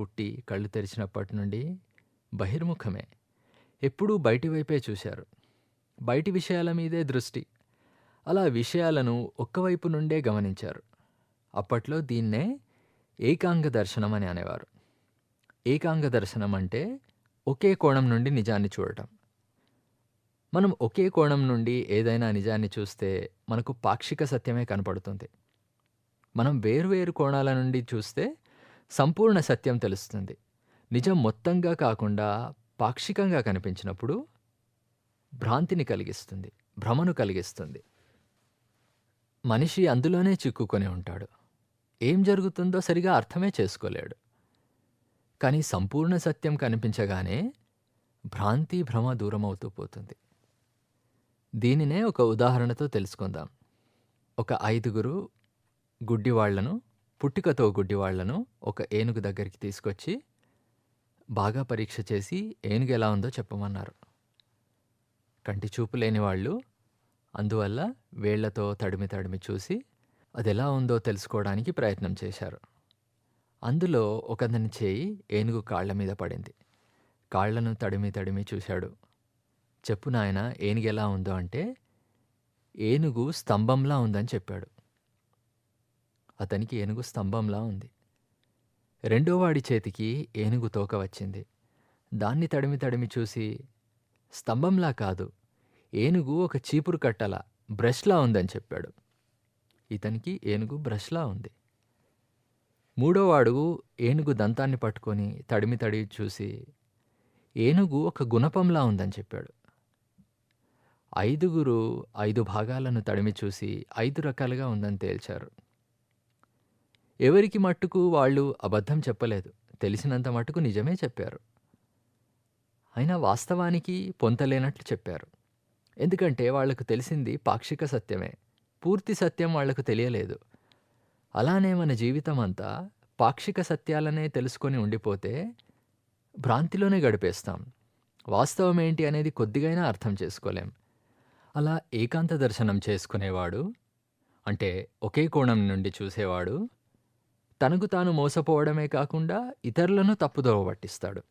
పుట్టి కళ్ళు తెరిచినప్పటి నుండి బహిర్ముఖమే. ఎప్పుడూ బయటి వైపే చూశారు. బయటి విషయాల మీదే దృష్టి. అలా విషయాలను ఒక్కవైపు నుండే గమనించారు. అప్పట్లో దీన్నే ఏకాంగ దర్శనం అని అనేవారు. ఏకాంగ దర్శనం అంటే ఒకే కోణం నుండి నిజాన్ని చూడటం. మనం ఒకే కోణం నుండి ఏదైనా నిజాన్ని చూస్తే మనకు పాక్షిక సత్యమే కనపడుతుంది. మనం వేర్వేరు కోణాల నుండి చూస్తే సంపూర్ణ సత్యం తెలుస్తుంది. నిజం మొత్తంగా కాకుండా పాక్షికంగా కనిపించినప్పుడు భ్రాంతిని కలిగిస్తుంది. భ్రమను కలిగిస్తుంది. మనిషి అందులోనే చిక్కుకొని ఉంటాడు. ఏం జరుగుతుందో సరిగా అర్థమే చేసుకోలేడు. కానీ సంపూర్ణ సత్యం కనిపించగానే భ్రాంతి, భ్రమ దూరమవుతూ పోతుంది. దీనినే ఒక ఉదాహరణతో తెలుసుకుందాం. ఒక ఐదుగురు గుడ్డివాళ్ళను, పుట్టుకతో గుడ్డివాళ్ళను ఒక ఏనుగు దగ్గరికి తీసుకొచ్చి బాగా పరీక్ష చేసి ఏనుగు ఎలా ఉందో చెప్పమన్నారు. కంటి చూపు లేని వాళ్ళు అందువల్ల వేళ్ళతో తడిమి తడిమి చూసి అది ఎలా ఉందో తెలుసుకోవడానికి ప్రయత్నం చేశారు. అందులో ఒకతని చేయి ఏనుగు కాళ్ళ మీద పడింది. కాళ్ళను తడిమి తడిమి చూశాడు. చెప్పు నాయన ఏనుగు ఎలా ఉందో అంటే ఏనుగు స్తంభంలా ఉందని చెప్పాడు. అతనికి ఏనుగు స్తంభంలా ఉంది. రెండోవాడి చేతికి ఏనుగు తోక వచ్చింది. దాన్ని తడిమి తడిమి చూసి స్తంభంలా కాదు ఏనుగు ఒక చీపురు కట్టల బ్రష్లా ఉందని చెప్పాడు. ఇతనికి ఏనుగు బ్రష్లా ఉంది. మూడోవాడు ఏనుగు దంతాన్ని పట్టుకొని తడిమి తడివి చూసి ఏనుగు ఒక గుణపంలా ఉందని చెప్పాడు. ఐదుగురు ఐదు భాగాలను తడిమి చూసి ఐదు రకాలుగా ఉందని తేల్చారు. ఎవరికి మట్టుకు వాళ్ళు అబద్ధం చెప్పలేదు. తెలిసినంత మటుకు నిజమే చెప్పారు. అయినా వాస్తవానికి పొంతలేనట్లు చెప్పారు. ఎందుకంటే వాళ్ళకు తెలిసింది పాక్షిక సత్యమే. పూర్తి సత్యం వాళ్ళకు తెలియలేదు. అలానే మన జీవితమంతా పాక్షిక సత్యాలనే తెలుసుకొని ఉండిపోతే భ్రాంతిలోనే గడిపేస్తాం. వాస్తవమేంటి అనేది కొద్దిగైనా అర్థం చేసుకోలేం. అలా ఏకాంత దర్శనం చేసుకునేవాడు అంటే ఒకే కోణం నుండి చూసేవాడు తనకు తాను మోసపోవడమే కాకుండా ఇతరులను తప్పుదోవ పట్టిస్తాడు.